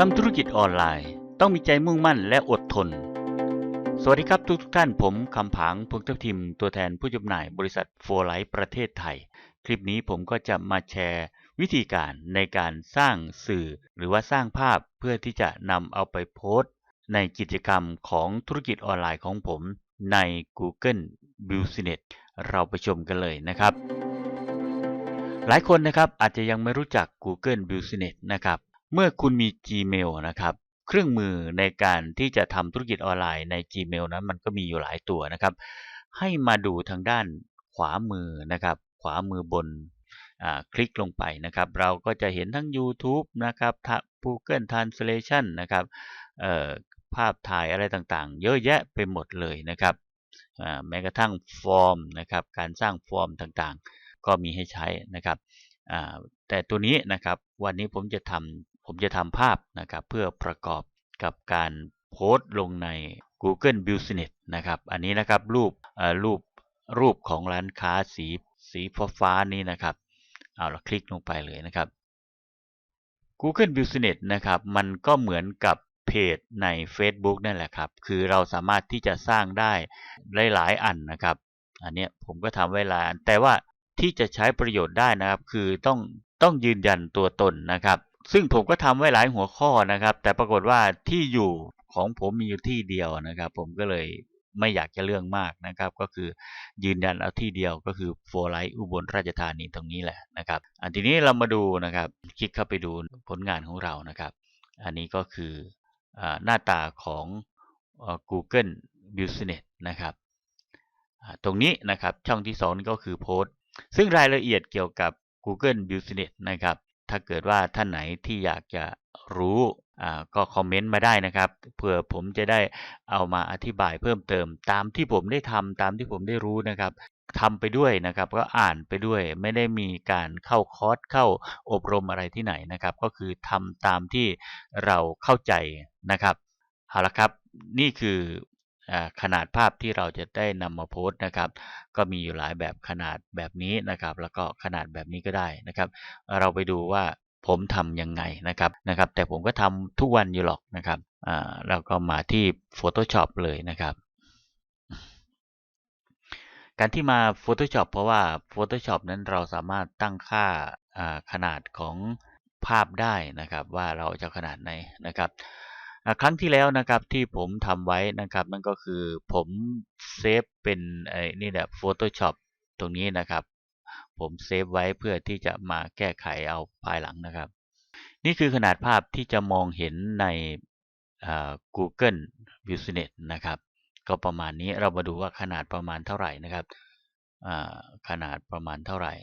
ทำธุรกิจออนไลน์ ต้องมีใจมุ่งมั่นและอดทน สวัสดีครับทุกทุกท่านผมคำผางพงทัพทิม ตัวแทนผู้จำหน่ายบริษัทโฟไลท์ประเทศไทย คลิปนี้ผมก็จะมาแชร์ วิธีการในการสร้างสื่อ หรือว่าสร้างภาพเพื่อที่จะนำเอาไปโพสต์ ในกิจกรรมของธุรกิจออนไลน์ของผมใน Google Business เราไปชมกันเลยนะครับ หลายคนนะครับอาจจะยังไม่รู้จัก Google Business นะครับ เมื่อคุณมี Gmail นะครับ เครื่องมือในการที่จะทำธุรกิจออนไลน์ใน Gmail นั้นมันก็มีอยู่หลายตัวนะครับ ให้มาดูทางด้านขวามือนะครับ ขวามือบนคลิกลงไปนะครับ เราก็จะเห็นทั้ง YouTube นะครับ Google Translation นะครับภาพถ่ายอะไรต่างๆ เยอะแยะไปหมดเลยนะครับแม้กระทั่งฟอร์มนะครับ การสร้างฟอร์มต่างๆ ก็มีให้ใช้นะครับแต่ตัวนี้นะครับวันนี้ผมจะทำ ผมจะทำภาพนะครับเพื่อประกอบกับการโพสต์ลงใน Google Business นะครับ อันนี้นะครับรูปรูปรูปของร้านค้าสีสีฟ้าๆนี้นะครับ เอาละคลิกลงไปเลยนะครับ Google Business นะครับ มันก็เหมือนกับเพจใน Facebook นั่นแหละครับ คือเราสามารถที่จะสร้างได้หลาย ๆ อันนะครับ อันนี้ผมก็ทำไว้หลายอัน แต่ว่าที่จะใช้ประโยชน์ได้นะครับ คือต้องต้องยืนยันตัวตนนะครับ ซึ่งผมก็ทำไว้หลายหัวข้อนะครับ แต่ปรากฏว่าที่อยู่ของผมมีอยู่ที่เดียวนะครับ ผมก็เลยไม่อยากจะเรื่องมากนะครับ ก็คือยืนยันเอาที่เดียวก็คือโฟไลท์อุบลราชธานีตรงนี้แหละนะครับ อันทีนี้เรามาดูนะครับ คลิกเข้าไปดูผลงานของเรานะครับ อันนี้ก็คือหน้าตาของ Google Business นะครับตรงนี้นะครับช่องที่2นี่ก็คือโพสต์ซึ่งรายละเอียดเกี่ยวกับ Google Business นะครับ ถ้าเกิดว่าท่านไหนที่อยากจะรู้ก็คอมเมนต์มาได้นะครับเพื่อผมจะได้เอามาอธิบายเพิ่มเติม ตามที่ผมได้ทำตามที่ผมได้รู้นะครับทำไปด้วยนะครับ ก็อ่านไปด้วยไม่ได้มีการเข้าคอร์สเข้าอบรมอะไรที่ไหนนะครับ ก็คือทำตามที่เราเข้าใจนะครับเอาละครับ นี่คือ ขนาดภาพที่เราจะได้นำมาโพสต์นะครับ ก็มีอยู่หลายแบบขนาดแบบนี้นะครับ แล้วก็ขนาดแบบนี้ก็ได้นะครับ เราไปดูว่าผมทำยังไงนะครับนะครับ แต่ผมก็ทำทุกวันอยู่หรอกนะครับอ่าเราก็มาที่ Photoshop เลยนะครับ การที่มา Photoshop เพราะว่า Photoshop นั้นเราสามารถตั้งค่าขนาดของภาพได้นะครับ ว่าเราจะขนาดไหนนะครับ ครั้งที่แล้วนะครับที่ผมทำไว้นะครับนั่นก็คือผมเซฟเป็นไอ้นี่แหละ Photoshop ตรงนี้นะครับ ผมเซฟไว้เพื่อที่จะมาแก้ไขเอาภายหลังนะครับ นี่คือขนาดภาพที่จะมองเห็นใน Google Business นะครับ ก็ประมาณนี้เรามาดูว่าขนาดประมาณเท่าไหร่นะครับขนาดประมาณเท่าไหร่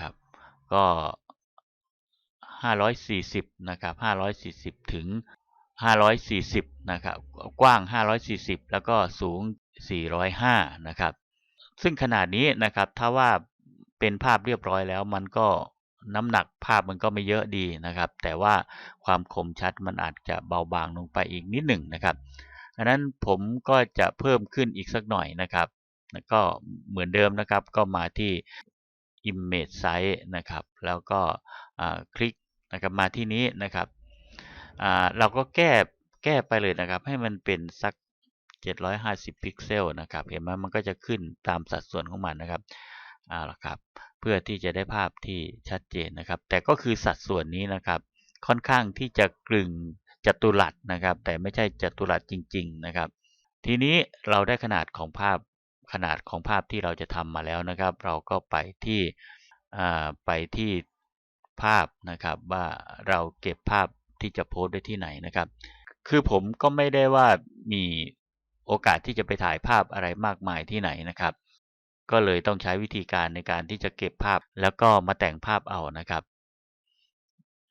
ครับ ก็ 540นะครับ540 ถึง 540นะครับกว้าง 540 แล้วก็สูง 405นะครับซึ่งขนาดนี้นะครับถ้าว่าเป็นภาพเรียบร้อยแล้วมันก็น้ำหนักภาพมันก็ไม่เยอะดีนะครับ แต่ว่าความคมชัดมันอาจจะเบาบางลงไปอีกนิดหนึ่งนะครับดังนั้นผมก็จะเพิ่มขึ้นอีกสักหน่อยนะครับก็เหมือนเดิมนะครับก็มาที่ image size นะครับ แล้วก็คลิก นะครับมาที่นี้นะครับเราก็แก้แก้ไปเลยนะครับ ให้มันเป็นสัก 750 พิกเซลนะครับเห็นไหมมันก็จะขึ้นตามสัดส่วนของมันนะครับเอาละครับเพื่อที่จะได้ภาพที่ชัดเจนนะครับ แต่ก็คือสัดส่วนนี้นะครับ ค่อนข้างที่จะกลึงจัตุรัสนะครับ แต่ไม่ใช่จัตุรัสจริง ๆนะครับ ทีนี้เราได้ขนาดของภาพขนาดของภาพที่เราจะทำมาแล้วนะครับ เราก็ไปที่ไปที่ ภาพนะครับ ว่าเราเก็บภาพที่จะโพสต์ได้ที่ไหนนะครับ คือผมก็ไม่ได้ว่ามีโอกาสที่จะไปถ่ายภาพอะไรมากมายที่ไหนนะครับ ก็เลยต้องใช้วิธีการในการที่จะเก็บภาพแล้วก็มาแต่งภาพเอานะครับ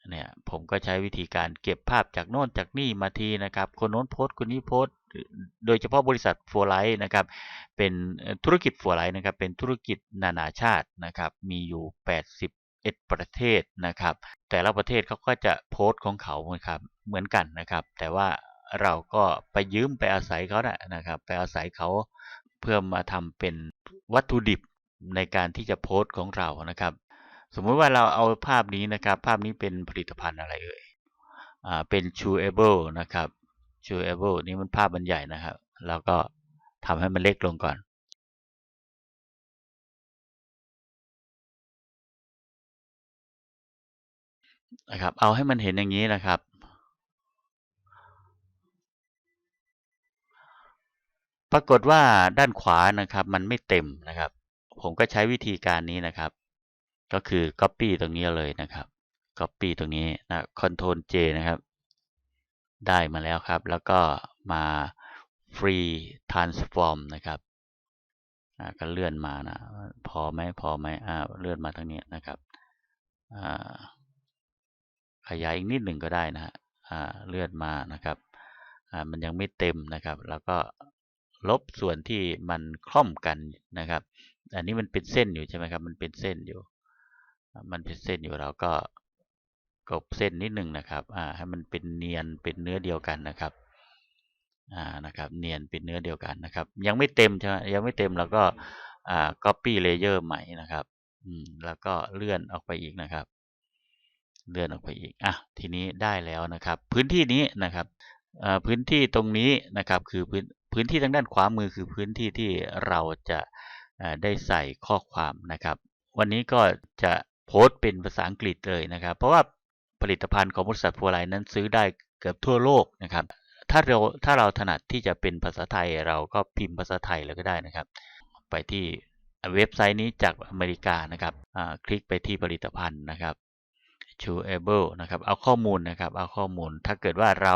เนี่ยผมก็ใช้วิธีการเก็บภาพจากโน่นจากนี่มาทีนะครับ คนโน้นโพสต์คนนี้โพสต์โดยเฉพาะบริษัทฟัวไลท์นะครับ เป็นธุรกิจฟัวไลท์นะครับ เป็นธุรกิจนานาชาตินะครับ มีอยู่ 80 11 ประเทศนะครับ แต่ละประเทศเขาก็จะโพสต์ของเขาครับเหมือนกันนะครับ แต่ว่าเราก็ไปยืมไปอาศัยเขานะนะครับ ไปอาศัยเขาเพื่อมาทำเป็นวัตถุดิบในการที่จะโพสต์ของเรานะครับ สมมุติว่าเราเอาภาพนี้นะครับ ภาพนี้เป็นผลิตภัณฑ์อะไรเอ่ยอ่าเป็น chewable นะครับ chewable นี่มันภาพมันใหญ่นะครับ แล้วก็ทำให้มันเล็กลงก่อน นะครับ เอาให้มันเห็นอย่างนี้นะครับ ปรากฏว่าด้านขวานะครับ มันไม่เต็มนะครับ ผมก็ใช้วิธีการนี้นะครับ ก็คือ copy ตรงนี้เลยนะครับ copy ตรงนี้นะ Ctrl J นะครับ ได้มาแล้วครับ แล้วก็มา free transform นะครับก็เลื่อนมานะ พอไหมพอไหมอ่าเลื่อนมาทางนี้นะครับอ่า ขยายอีกนิดหนึ่งก็ได้นะฮะเลื่อนมานะครับมันยังไม่เต็มนะครับ แล้วก็ลบส่วนที่มันคล่อมกันนะครับ อันนี้มันเป็นเส้นอยู่ใช่ไหมครับ มันเป็นเส้นอยู่ มันเป็นเส้นอยู่เราก็กบเส้นนิดหนึ่งนะครับให้มันเป็นเนียนเป็นเนื้อเดียวกันนะครับนะครับ เนียนเป็นเนื้อเดียวกันนะครับ ยังไม่เต็มใช่ไหมยังไม่เต็มเราก็ copy layer ใหม่นะครับแล้วก็เลื่อนออกไปอีกนะครับ เลื่อนออกไปอีกอะทีนี้ได้แล้วนะครับ พื้นที่นี้นะครับพื้นที่ตรงนี้นะครับคือพื้นพื้นที่ทางด้านขวามือคือพื้นที่ที่เราจะได้ใส่ข้อความนะครับ วันนี้ก็จะโพสต์เป็นภาษาอังกฤษเลยนะครับ เพราะว่าผลิตภัณฑ์ของบริษัทฟัวไลนั้นซื้อได้เกือบทั่วโลกนะครับ ถ้าเราถ้าเราถนัดที่จะเป็นภาษาไทยเราก็พิมพ์ภาษาไทยเลยก็ได้นะครับ ไปที่เว็บไซต์นี้จากอเมริกานะครับคลิกไปที่ผลิตภัณฑ์นะครับ chewable นะครับเอาข้อมูลนะครับเอาข้อมูลถ้าเกิดว่าเรา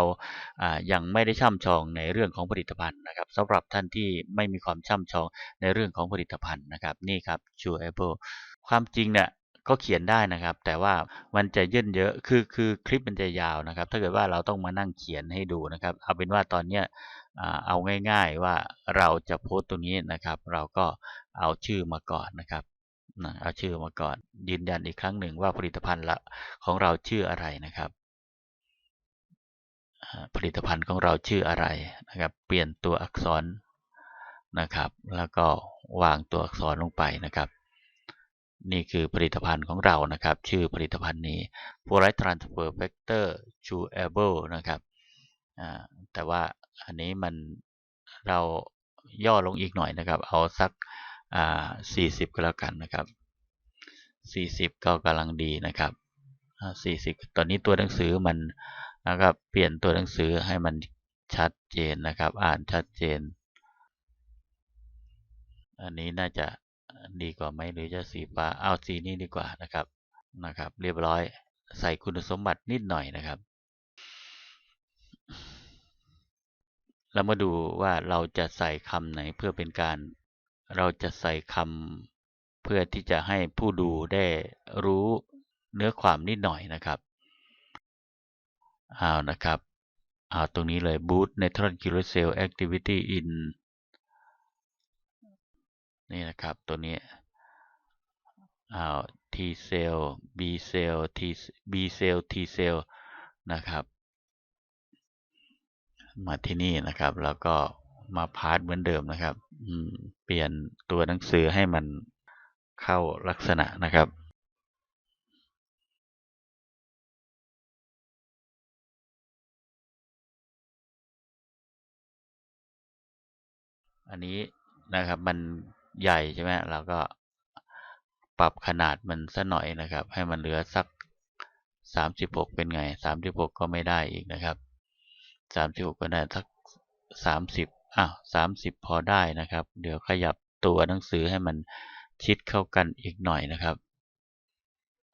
ยังไม่ได้ช่ำชองในเรื่องของผลิตภัณฑ์นะครับสำหรับท่านที่ไม่มีความช่ำชองในเรื่องของผลิตภัณฑ์นะครับนี่ครับ chewable ความจริงเนี่ยก็เขียนได้นะครับ แต่ว่ามันจะเย่นเยอะคือคือคลิปมันจะยาวนะครับ ถ้าเกิดว่าเราต้องมานั่งเขียนให้ดูนะครับ เอาเป็นว่าตอนนี้เอาง่าย ๆว่าเราจะโพสต์ตรงนี้นะครับ เราก็เอาชื่อมาก่อนนะครับ นะเอาชื่อมาก่อน ยืนยันอีกครั้งหนึ่งว่าผลิตภัณฑ์ละของเราชื่ออะไรนะครับ ผลิตภัณฑ์ของเราชื่ออะไรนะครับ เปลี่ยนตัวอักษรนะครับ แล้วก็วางตัวอักษรลงไปนะครับ นี่คือผลิตภัณฑ์ของเรานะครับ ชื่อผลิตภัณฑ์นี้ f o r i g h t Transfer Factor Chewable นะครับแต่ว่าอันนี้มันเราย่อลงอีกหน่อยนะครับ เอาสัก อ่าสี่สิบก็แล้วกันนะครับสี่สิบก็กำลังดีนะครับสี่สิบตอนนี้ตัวหนังสือมันนะครับเปลี่ยนตัวหนังสือให้มันชัดเจนนะครับ อ่านชัดเจน อันนี้น่าจะดีกว่าไหมหรือจะสีฟ้าเอาสีนี้ดีกว่านะครับนะครับ เรียบร้อยใส่คุณสมบัตินิดหน่อยนะครับเรามาดูว่าเราจะใส่คำไหนเพื่อเป็นการ เราจะใส่คำเพื่อที่จะให้ผู้ดูได้รู้เนื้อความนิดหน่อยนะครับเอานะครับเอาตรงนี้เลย boot neutron killer cell activity in นี่นะครับตัวนี้เอา T cell B cell T B cell T cell นะครับ มาที่นี่นะครับแล้วก็ มาพาร์ทเหมือนเดิมนะครับเปลี่ยนตัวหนังสือให้มันเข้าลักษณะนะครับ อันนี้นะครับมันใหญ่ใช่ไหมเราก็ปรับขนาดมันสักหน่อยนะครับ ให้มันเหลือสัก 36 เป็นไง 36 ก็ไม่ได้อีกนะครับ 36 ก็ได้สัก 30 อ้าวสามสิบพอได้นะครับ เดี๋ยวขยับตัวหนังสือให้มันชิดเข้ากันอีกหน่อยนะครับ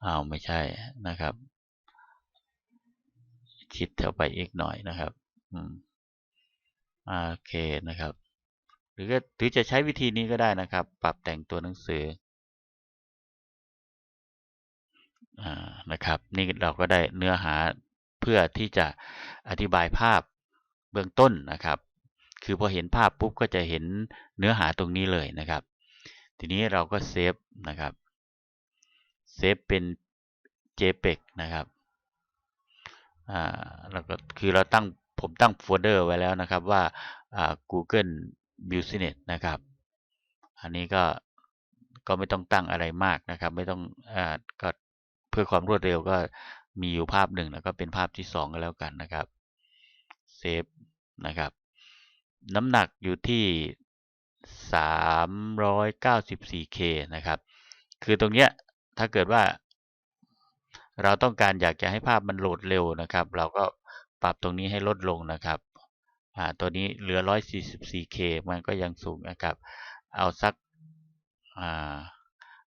อ้าวไม่ใช่นะครับ ชิดเข้าไปอีกหน่อยนะครับอืมโอเคนะครับ หรือก็หรือจะใช้วิธีนี้ก็ได้นะครับ ปรับแต่งตัวหนังสืออ่านะครับนี่เราก็ได้เนื้อหาเพื่อที่จะอธิบายภาพเบื้องต้นนะครับ คือพอเห็นภาพปุ๊บก็จะเห็นเนื้อหาตรงนี้เลยนะครับ ทีนี้เราก็เซฟนะครับเซฟเป็น JPEG นะครับอ่าแล้วก็คือเราตั้งผมตั้งโฟลเดอร์ไว้แล้วนะครับว่า Google Business นะครับ อันนี้ก็ก็ไม่ต้องตั้งอะไรมากนะครับ ไม่ต้องอ่าก็เพื่อความรวดเร็วก็มีอยู่ภาพหนึ่งแล้วก็เป็นภาพที่สองก็แล้วกันนะครับเซฟนะครับ น้ำหนักอยู่ที่ 394K นะครับ คือตรงเนี้ยถ้าเกิดว่า เราต้องการอยากจะให้ภาพมันโหลดเร็วนะครับ เราก็ปรับตรงนี้ให้ลดลงนะครับอ่าตัวนี้เหลือ 144K มันก็ยังสูงนะครับ เอาสักอ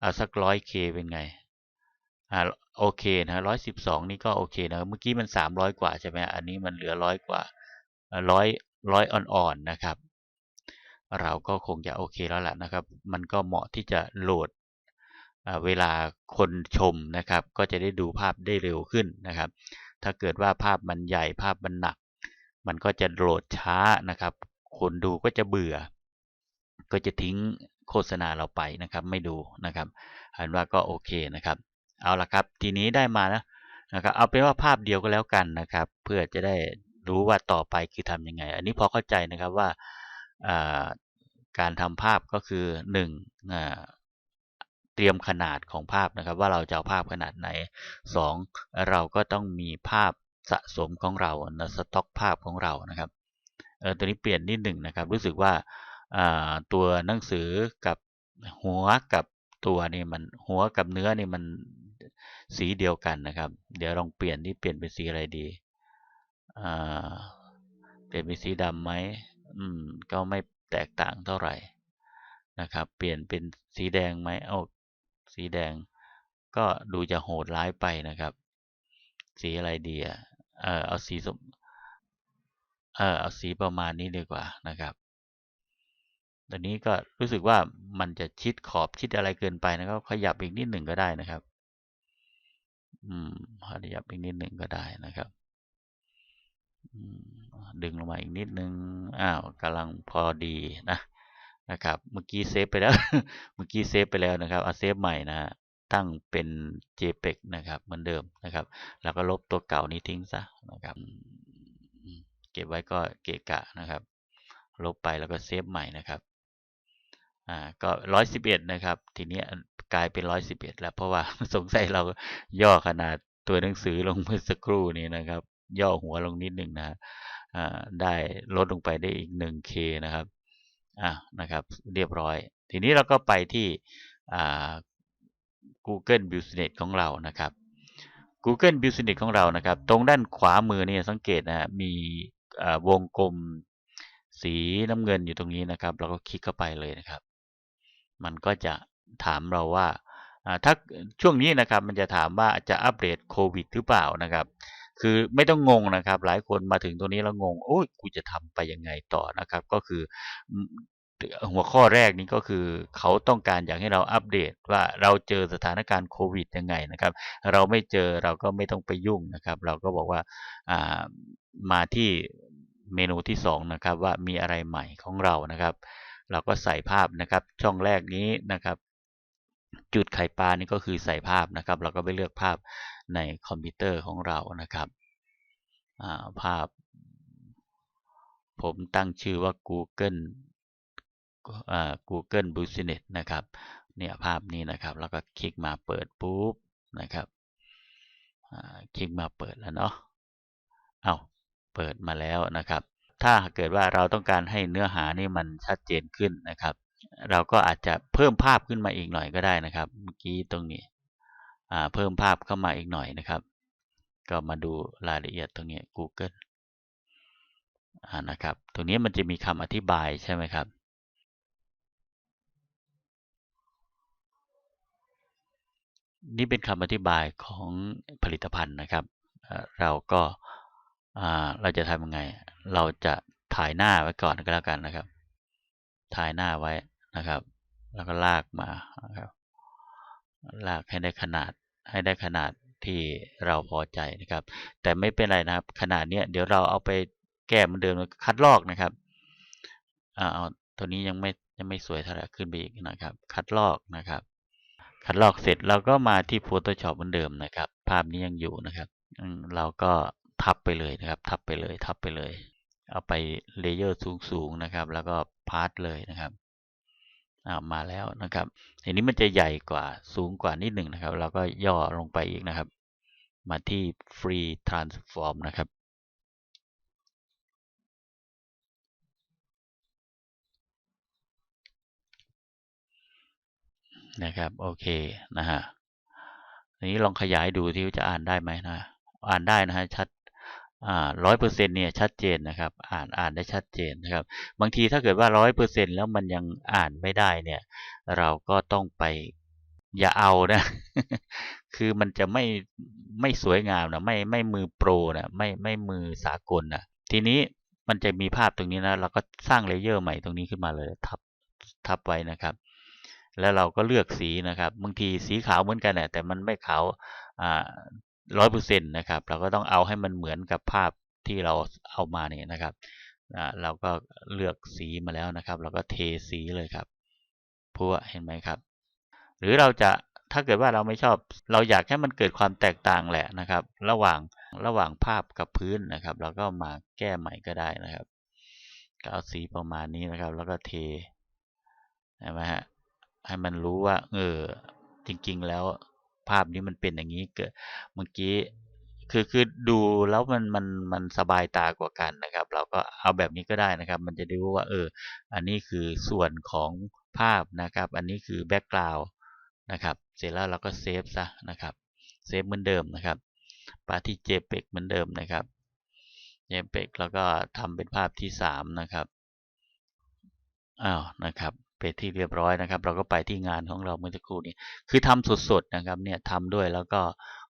เอาสัก 100K เป็นไงอ่าโอเคนะร้อยสิบสองนี่ก็โอเคนะ เมื่อกี้มันสามร้อยกว่าใช่ไหมอันนี้มันเหลือร้อยกว่าร้อย ร้อยอ่อนๆนะครับ เราก็คงจะโอเคแล้วล่ะนะครับ มันก็เหมาะที่จะโหลดเวลาคนชมนะครับ ก็จะได้ดูภาพได้เร็วขึ้นนะครับ ถ้าเกิดว่าภาพมันใหญ่ภาพมันหนัก มันก็จะโหลดช้านะครับ คนดูก็จะเบื่อ ก็จะทิ้งโฆษณาเราไปนะครับ ไม่ดูนะครับเห็นว่าก็โอเคนะครับ เอาละครับ ทีนี้ได้มาแล้วนะครับ เอาเป็นว่าภาพเดียวก็แล้วกันนะครับ เพื่อจะได้ รู้ว่าต่อไปคือทำยังไง อันนี้พอเข้าใจนะครับว่าการทำภาพก็คือ1เตรียมขนาดของภาพนะครับ ว่าเราจะเอาภาพขนาดไหน 2. เราก็ต้องมีภาพสะสมของเรานะสต็อกภาพของเรานะครับเออตัวนี้เปลี่ยนนิดหนึ่งนะครับ รู้สึกว่าตัวหนังสือกับหัวกับตัวนี่มันหัวกับเนื้อนี่มันสีเดียวกันนะครับ เดี๋ยวลองเปลี่ยนที่เปลี่ยนเป็นสีอะไรดี เปลี่ยนเป็นสีดำไหมอืมก็ไม่แตกต่างเท่าไหร่นะครับ เปลี่ยนเป็นสีแดงไหมเอาสีแดง ก็ดูจะโหดร้ายไปนะครับ สีอะไรดีอะเออเอาสีสมเออเอาสีประมาณนี้ดีกว่านะครับตอนนี้ก็รู้สึกว่ามันจะชิดขอบชิดอะไรเกินไปนะครับขยับอีกนิดหนึ่งก็ได้นะครับ อืมขยับอีกนิดหนึ่งก็ได้นะครับ ดึงลงมาอีกนิดนึง อ้าวกำลังพอดีนะนะครับ เมื่อกี้เซฟไปแล้ว เมื่อกี้เซฟไปแล้วนะครับเอาเซฟใหม่นะตั้งเป็น JPEG นะครับเหมือนเดิมนะครับ แล้วก็ลบตัวเก่านี้ทิ้งซะนะครับ เก็บไว้ก็เกะกะนะครับ ลบไปแล้วก็เซฟใหม่นะครับอ่าก็ร้อยสิบเอ็ดนะครับ ทีนี้กลายเป็นร้อยสิบเอ็ดแล้วเพราะว่าสงสัยเราย่อขนาดตัวหนังสือลงเมื่อสักครู่นี้นะครับ ย่อหัวลงนิดหนึ่งนะได้ลดลงไปได้อีกหนึ่งเคนะครับอ่านะครับ เรียบร้อย ทีนี้เราก็ไปที่ Google Business ของเรานะครับ Google Business ของเรานะครับ ตรงด้านขวามือเนี่ยสังเกตนะมีวงกลมสีน้ำเงินอยู่ตรงนี้นะครับ เราก็คลิกเข้าไปเลยนะครับ มันก็จะถามเราว่าถ้าช่วงนี้นะครับมันจะถามว่าจะอัปเดตโควิดหรือเปล่านะครับ คือไม่ต้องงงนะครับ หลายคนมาถึงตรงนี้แล้วงงโอ้ยกูจะทำไปยังไงต่อนะครับ ก็คือหัวข้อแรกนี้ก็คือเขาต้องการอยากให้เราอัปเดตว่าเราเจอสถานการณ์โควิดยังไงนะครับ เราไม่เจอเราก็ไม่ต้องไปยุ่งนะครับ เราก็บอกว่าามาที่เมนูที่2นะครับว่ามีอะไรใหม่ของเรานะครับ เราก็ใส่ภาพนะครับ ช่องแรกนี้นะครับ จุดไข่ปลานี่ก็คือใส่ภาพนะครับ เราก็ไปเลือกภาพ ในคอมพิวเตอร์ของเรานะครับภาพ ผมตั้งชื่อว่า Google Google Business นะครับเนี่ยภาพนี้นะครับ แล้วก็คลิกมาเปิดปุ๊บนะครับคลิกมาเปิดแล้วเนาะเอาเปิดมาแล้วนะครับ ถ้าเกิดว่าเราต้องการให้เนื้อหานี่มันชัดเจนขึ้นนะครับ เราก็อาจจะเพิ่มภาพขึ้นมาอีกหน่อยก็ได้นะครับ เมื่อกี้ตรงนี้ เพิ่มภาพเข้ามาอีกหน่อยนะครับ ก็มาดูรายละเอียดตรงนี้ Google นะครับ ตรงนี้มันจะมีคำอธิบายใช่ไหมครับ นี่เป็นคำอธิบายของผลิตภัณฑ์นะครับ เราก็เราจะทำยังไง เราจะถ่ายหน้าไว้ก่อนก็แล้วกันนะครับ ถ่ายหน้าไว้นะครับ แล้วก็ลากมานะครับ ลากให้ได้ขนาดให้ได้ขนาดที่เราพอใจนะครับ แต่ไม่เป็นไรนะครับ ขนาดเนี้ยเดี๋ยวเราเอาไปแก้เหมือนเดิมคัดลอกนะครับเอาตัวนี้ยังไม่ยังไม่สวยเท่าไหร่ขึ้นไปอีกนะครับ คัดลอกนะครับ คัดลอกเสร็จเราก็มาที่ Photoshop เหมือนเดิมนะครับ ภาพนี้ยังอยู่นะครับเราก็ทับไปเลยนะครับ ทับไปเลยทับไปเลย เอาไปเลเยอร์สูงๆนะครับ แล้วก็พาร์ทเลยนะครับ มาแล้วนะครับทีนี้มันจะใหญ่กว่าสูงกว่านิดหนึ่งนะครับ เราก็ย่อลงไปอีกนะครับ มาที่ free transform นะครับนะครับโอเคนะฮะทีนี้ลองขยายดูที่จะอ่านได้ไหมนะ อ่านได้นะฮะชัด ร้อยเปอร์เซ็นเนี่ยชัดเจนนะครับ อ่านอ่านได้ชัดเจนนะครับ บางทีถ้าเกิดว่าร้อยเปอร์เซ็นแล้วมันยังอ่านไม่ได้เนี่ย เราก็ต้องไปอย่าเอานะ คือมันจะไม่ไม่สวยงามนะไม่ไม่มือโปรนะไม่ไม่มือสากลนะทีนี้มันจะมีภาพตรงนี้นะเราก็สร้างเลเยอร์ใหม่ตรงนี้ขึ้นมาเลยทับทับไว้นะครับ แล้วเราก็เลือกสีนะครับบางทีสีขาวเหมือนกันนะแต่มันไม่ขาวอ่า ร้อยเปอร์เซ็นต์นะครับ เราก็ต้องเอาให้มันเหมือนกับภาพที่เราเอามาเนี่ยนะครับอ่าเราก็เลือกสีมาแล้วนะครับ เราก็เทสีเลยครับพัวเห็นไหมครับ หรือเราจะถ้าเกิดว่าเราไม่ชอบ เราอยากให้มันเกิดความแตกต่างแหละนะครับ ระหว่างระหว่างภาพกับพื้นนะครับ เราก็มาแก้ใหม่ก็ได้นะครับก็เอาสีประมาณนี้นะครับ แล้วก็เทใช่ไหมฮะให้มันรู้ว่าเออจริง ๆ แล้ว ภาพนี้มันเป็นอย่างนี้เกิดเมื่อกี้คือคือดูแล้วมันมันมันสบายตากว่ากันนะครับ เราก็เอาแบบนี้ก็ได้นะครับ มันจะดูว่าเออ อันนี้คือส่วนของภาพนะครับ อันนี้คือแบ็กกราวด์นะครับ เสร็จแล้วเราก็เซฟซะนะครับ เซฟเหมือนเดิมนะครับไปที่ JPEG เหมือนเดิมนะครับ JPEG แล้วก็ทำเป็นภาพที่ 3 นะครับ อ้าว นะครับ เป็นที่เรียบร้อยนะครับ เราก็ไปที่งานของเราเมื่อสักครู่นี้คือทำสดๆนะครับเนี่ยทำด้วยแล้วก็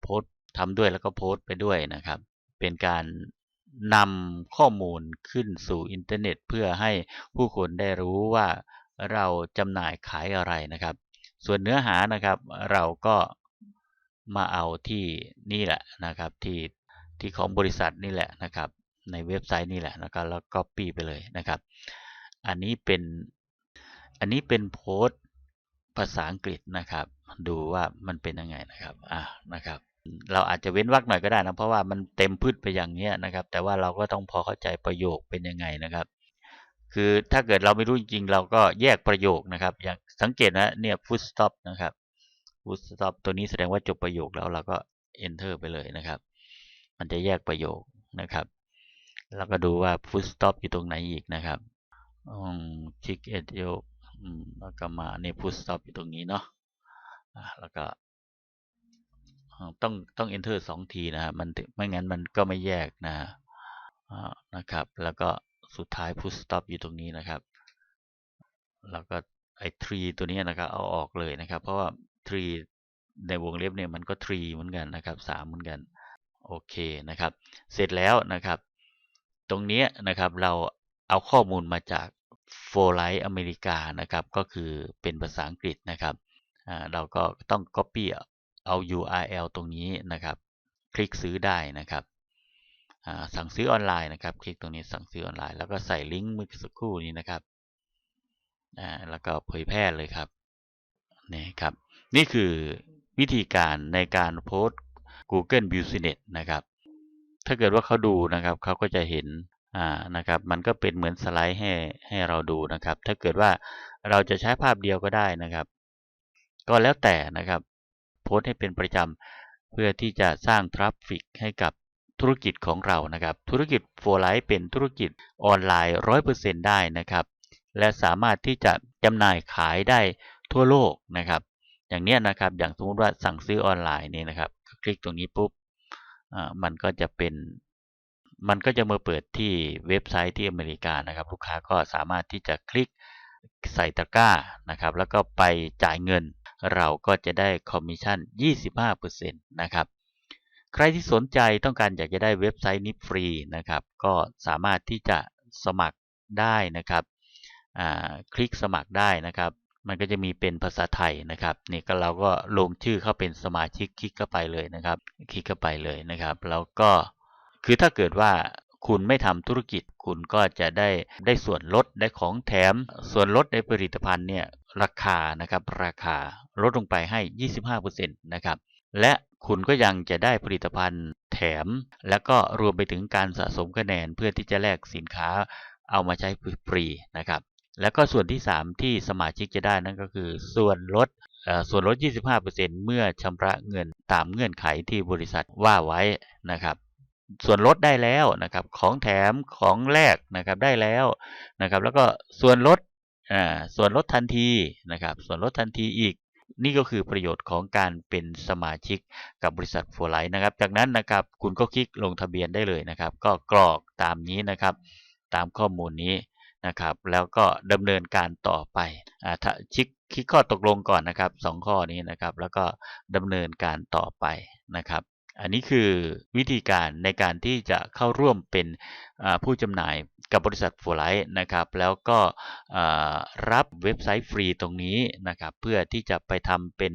โพสทำด้วยแล้วก็โพสไปด้วยนะครับ เป็นการนำข้อมูลขึ้นสู่อินเทอร์เน็ต เพื่อให้ผู้คนได้รู้ว่าเราจำหน่ายขายอะไรนะครับ ส่วนเนื้อหานะครับ เราก็มาเอาที่นี่แหละนะครับที่ที่ของบริษัทนี่แหละนะครับ ในเว็บไซต์นี่แหละนะครับแล้วก็ปีไปเลยนะครับ อันนี้เป็น อันนี้เป็นโพสต์ภาษาอังกฤษนะครับ ดูว่ามันเป็นยังไงนะครับอ่านะครับ เราอาจจะเว้นวรรคหน่อยก็ได้นะเพราะว่ามันเต็มพืชไปอย่างเนี้ยนะครับ แต่ว่าเราก็ต้องพอเข้าใจประโยคเป็นยังไงนะครับ คือถ้าเกิดเราไม่รู้จริงเราก็แยกประโยคนะครับ อย่างสังเกตนะเนี่ย full stop นะครับ full stop ตัวนี้แสดงว่าจบประโยคแล้วเราก็ enter ไปเลยนะครับ มันจะแยกประโยคนะครับแล้วก็ดูว่า full stop อยู่ตรงไหนอีกนะครับอืมคลิกเอ็ดโยก แล้วก็มาใน full stop อยู่ตรงนี้เนาะแล้วก็ต้องต้อง enter สองทีนะครับมันไม่งั้นมันก็ไม่แยกนะนะครับ แล้วก็สุดท้าย put stop อยู่ตรงนี้นะครับ แล้วก็ไอ้ tree ตัวนี้นะครับ เอาออกเลยนะครับ เพราะว่า tree ในวงเล็บเนี่ยมันก็ tree เหมือนกันนะครับสามเหมือนกัน โอเคนะครับ เสร็จแล้วนะครับ ตรงนี้นะครับเราเอาข้อมูลมาจาก f o r l i g h t อเมริกานะครับก็คือเป็นภาษาอังกฤษนะครับเราก็ต้อง copy เอา URL ตรงนี้นะครับ คลิกซื้อได้นะครับสั่งซื้อออนไลน์นะครับ คลิกตรงนี้สั่งซื้อออนไลน์แล้วก็ใส่ลิงก์เมื่อสักครู่นี้นะครับแล้วก็เผยแพร่เลยครับนี่ครับ นี่คือวิธีการในการโพสต์ Google Business นะครับ ถ้าเกิดว่าเขาดูนะครับเขาก็จะเห็น อ่านะครับ มันก็เป็นเหมือนสไลด์ให้ให้เราดูนะครับ ถ้าเกิดว่าเราจะใช้ภาพเดียวก็ได้นะครับ ก็แล้วแต่นะครับโพสต์ให้เป็นประจำเพื่อที่จะสร้างทราฟฟิกให้กับธุรกิจของเรานะครับ ธุรกิจโฟไลท์เป็นธุรกิจออนไลน์100%ได้นะครับ และสามารถที่จะจำหน่ายขายได้ทั่วโลกนะครับ อย่างนี้นะครับ อย่างสมมติว่าสั่งซื้อออนไลน์นี่นะครับ คลิกตรงนี้ปุ๊บมันก็จะเป็น มันก็จะมาเปิดที่เว็บไซต์ที่อเมริกานะครับ ลูกค้าก็สามารถที่จะคลิกใส่ตะกร้านะครับ แล้วก็ไปจ่ายเงิน เราก็จะได้คอมมิชชั่น 25%นะครับ ใครที่สนใจต้องการอยากจะได้เว็บไซต์นี้ฟรีนะครับ ก็สามารถที่จะสมัครได้นะครับคลิกสมัครได้นะครับ มันก็จะมีเป็นภาษาไทยนะครับ นี่ก็เราก็ลงชื่อเข้าเป็นสมาชิกคลิกเข้าไปเลยนะครับ คลิกเข้าไปเลยนะครับ แล้วก็ คือถ้าเกิดว่าคุณไม่ทำธุรกิจคุณก็จะได้ได้ส่วนลดได้ของแถม ส่วนลดในผลิตภัณฑ์เนี่ยราคานะครับราคาลดลงไปให้ 25%นะครับและคุณก็ยังจะได้ผลิตภัณฑ์แถม แล้วก็รวมไปถึงการสะสมคะแนนเพื่อที่จะแลกสินค้าเอามาใช้ฟรีนะครับแล้วก็ส่วนที่ 3 ที่สมาชิกจะได้นั่นก็คือ ส่วนลดส่วนลด 25%เมื่อชำระเงินตามเงื่อนไขที่บริษัทว่าไว้นะครับ ส่วนลดได้แล้วนะครับ ของแถมของแลกนะครับได้แล้วนะครับ แล้วก็ส่วนลดอ่าส่วนลดทันทีนะครับ ส่วนลดทันทีอีก นี่ก็คือประโยชน์ของการเป็นสมาชิกกับบริษัทโฟไลท์นะครับ จากนั้นนะครับคุณก็คลิกลงทะเบียนได้เลยนะครับ ก็กรอกตามนี้นะครับ ตามข้อมูลนี้นะครับ แล้วก็ดำเนินการต่อไปอ่าถ้าชิกคลิกข้อตกลงก่อนนะครับสองข้อนี้นะครับ แล้วก็ดำเนินการต่อไปนะครับ อันนี้คือวิธีการในการที่จะเข้าร่วมเป็นผู้จำหน่ายกับบริษัทโฟไลท์นะครับ แล้วก็รับเว็บไซต์ฟรีตรงนี้นะครับ เพื่อที่จะไปทำเป็น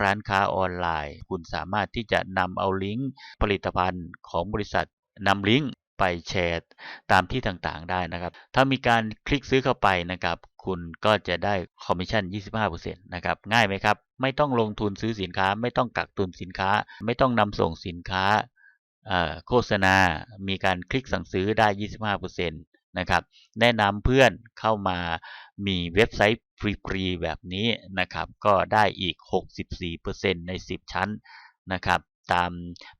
ร้านค้าออนไลน์ คุณสามารถที่จะนำเอาลิงก์ผลิตภัณฑ์ของบริษัทนำลิงก์ ไปแชร์ตามที่ต่างๆได้นะครับ ถ้ามีการคลิกซื้อเข้าไปนะครับ คุณก็จะได้คอมมิชชั่น 25%นะครับ ง่ายไหมครับ ไม่ต้องลงทุนซื้อสินค้า ไม่ต้องกักตุนสินค้า ไม่ต้องนำส่งสินค้าโฆษณา มีการคลิกสั่งซื้อได้ 25%นะครับ แนะนำเพื่อนเข้ามามีเว็บไซต์ฟรีๆแบบนี้นะครับ ก็ได้อีก 64%ใน 10 ชั้นนะครับ ตาม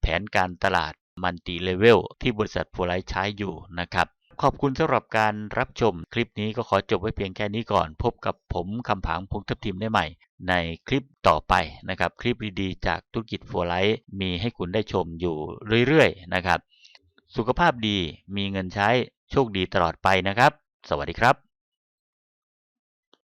แผนการตลาด มัลติเลเวลที่บริษัทโฟไลท์ใช้อยู่นะครับขอบคุณสำหรับการรับชมคลิปนี้ก็ขอจบไว้เพียงแค่นี้ก่อน พบกับผมคำผางพงทับทิมได้ใหม่ ในคลิปต่อไปนะครับ คลิปดีๆจากธุรกิจโฟไลท์มีให้คุณได้ชมอยู่เรื่อยๆนะครับ สุขภาพดีมีเงินใช้โชคดีตลอดไปนะครับ สวัสดีครับ